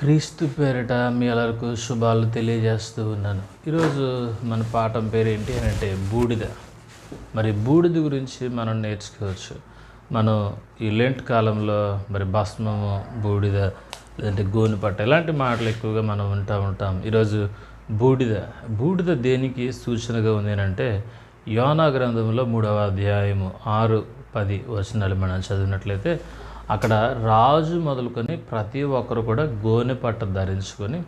క్రీస్తు పేరిట మీ అందరకు శుభాలు తెలియజేస్తూ ఉన్నాను. ఈరోజు మన పాఠం పేరు ఏంటి అని అంటే బూడిద. మరి బూడిద గురించి మనం నేర్చుకోవచ్చు. మనం ఈ లెంట్ కాలంలో మరి భస్మము బూడిద లేదంటే గోనుపట్ట ఇలాంటి మాటలు ఎక్కువగా మనం వింటూ ఉంటాం. ఈరోజు బూడిద. బూడిద దేనికి సూచనగా ఉంది అని అంటే యోనా గ్రంథంలో మూడవ అధ్యాయము ఆరు పది వచనాలు మనం చదివినట్లయితే అక్కడ రాజు మొదలుకొని ప్రతి ఒక్కరు కూడా గోనె పట్ట ధరించుకొని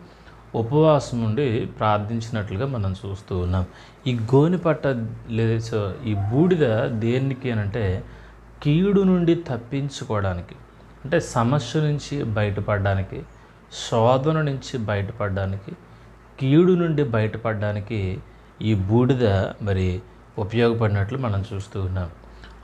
ఉపవాసం ఉండి ప్రార్థించినట్లుగా మనం చూస్తూ ఉన్నాం. ఈ గోని పట్ట లేదా ఈ బూడిద దేనికి అనంటే కీడు నుండి తప్పించుకోవడానికి అంటే సమస్య నుంచి బయటపడడానికి శోధన నుంచి బయటపడడానికి కీడు నుండి బయటపడడానికి ఈ బూడిద మరి ఉపయోగపడినట్లు మనం చూస్తూ ఉన్నాం.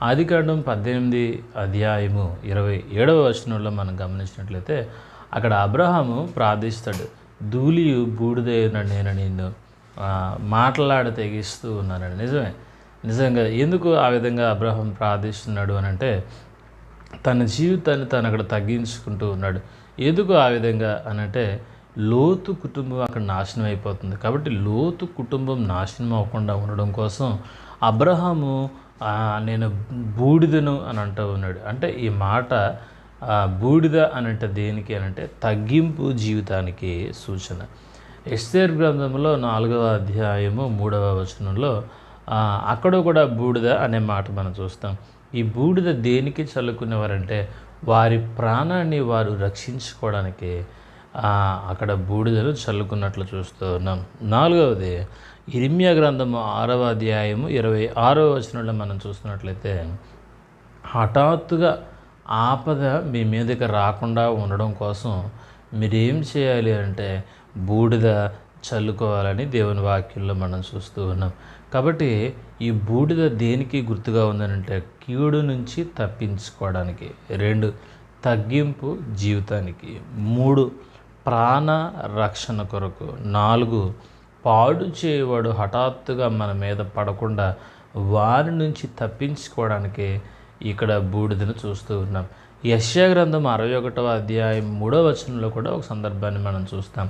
ఆదికాండం పద్దెనిమిది అధ్యాయము ఇరవై ఏడవ వచనంలో మనం గమనించినట్లయితే అక్కడ అబ్రహాము ప్రార్థిస్తాడు ధూళియు బూడిదైన నేను నిన్ను మాట్లాడ తెగిస్తూ ఉన్నానండి నిజమే. నిజంగా ఎందుకు ఆ విధంగా అబ్రహం ప్రార్థిస్తున్నాడు అని అంటే తన జీవితాన్ని తను అక్కడ తగ్గించుకుంటూ ఉన్నాడు. ఎందుకు ఆ విధంగా అని అంటే లోతు కుటుంబం అక్కడ నాశనం అయిపోతుంది. కాబట్టి లోతు కుటుంబం నాశనం అవ్వకుండా ఉండడం కోసం అబ్రహాము నేను బూడిదను అని అంటూ ఉన్నాడు అంటే ఈ మాట బూడిద అనంటే దేనికి అని అంటే తగ్గింపు జీవితానికి సూచన. ఎస్తేర్ గ్రంథంలో నాలుగవ అధ్యాయము మూడవ వచనంలో అక్కడ కూడా బూడిద అనే మాట మనం చూస్తాం. ఈ బూడిద దేనికి చల్లుకునేవారంటే వారి ప్రాణాన్ని వారు రక్షించుకోవడానికి అక్కడ బూడిదలు చల్లుకున్నట్లు చూస్తూ ఉన్నాం. నాలుగవది ఇరిమ్య గ్రంథము ఆరవ అధ్యాయము ఇరవై ఆరవ వచనంలో మనం చూస్తున్నట్లయితే హఠాత్తుగా ఆపద మీ మీదకి రాకుండా ఉండడం కోసం మీరేం చేయాలి అంటే బూడిద చల్లుకోవాలని దేవుని వాక్యంలో మనం చూస్తూ ఉన్నాం. కాబట్టి ఈ బూడిద దేనికి గుర్తుగా ఉందనంటే కీడు నుంచి తప్పించుకోవడానికి. రెండు తగ్గింపు జీవితానికి. మూడు ప్రాణ రక్షణ కొరకు. నాలుగు పాడు చేయవాడు హఠాత్తుగా మన మీద పడకుండా వారి నుంచి తప్పించుకోవడానికి ఇక్కడ బూడిదను చూస్తూ ఉన్నాం. యశ్యా గ్రంథం అరవై ఒకటవ అధ్యాయం మూడవ వచనంలో కూడా ఒక సందర్భాన్ని మనం చూస్తాం.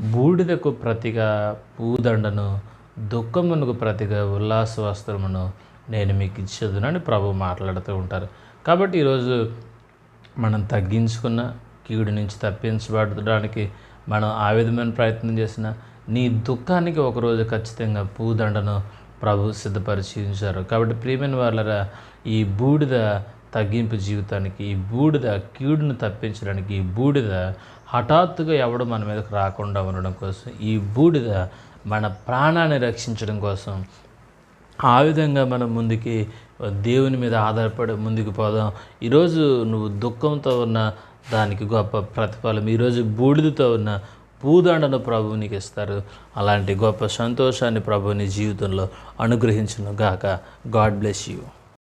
బూడిదకు ప్రతిగా పూదండను దుఃఖమునకు ప్రతిగా ఉల్లాస వస్త్రమును నేను మీకు ఇచ్చేదునని ప్రభు మాట్లాడుతూ ఉంటారు. కాబట్టి ఈరోజు మనం తగ్గించుకున్న కీడు నుంచి తప్పించబడడానికి మనం ఆ విధమైన ప్రయత్నం చేసిన నీ దుఃఖానికి ఒకరోజు ఖచ్చితంగా పూదండను ప్రభు సిద్ధపరిచి ఉంచారు కాబట్టి ప్రియమైన వాళ్ళరా ఈ బూడిద తగ్గింపు జీవితానికి ఈ బూడిద కీడును తప్పించడానికి ఈ బూడిద హఠాత్తుగా ఎవడు మన మీదకు రాకుండా ఉండడం కోసం ఈ బూడిద మన ప్రాణాన్ని రక్షించడం కోసం ఆ విధంగా మనం ముందుకి దేవుని మీద ఆధారపడి ముందుకు పోదాం. ఈరోజు నువ్వు దుఃఖంతో ఉన్న దానికి గొప్ప ప్రతిఫలం. ఈరోజు బూడిదతో ఉన్న పూదండను ప్రభువు నీకు ఇస్తారు. అలాంటి గొప్ప సంతోషాన్ని ప్రభువుని జీవితంలో అనుగ్రహించును గాక. God bless you.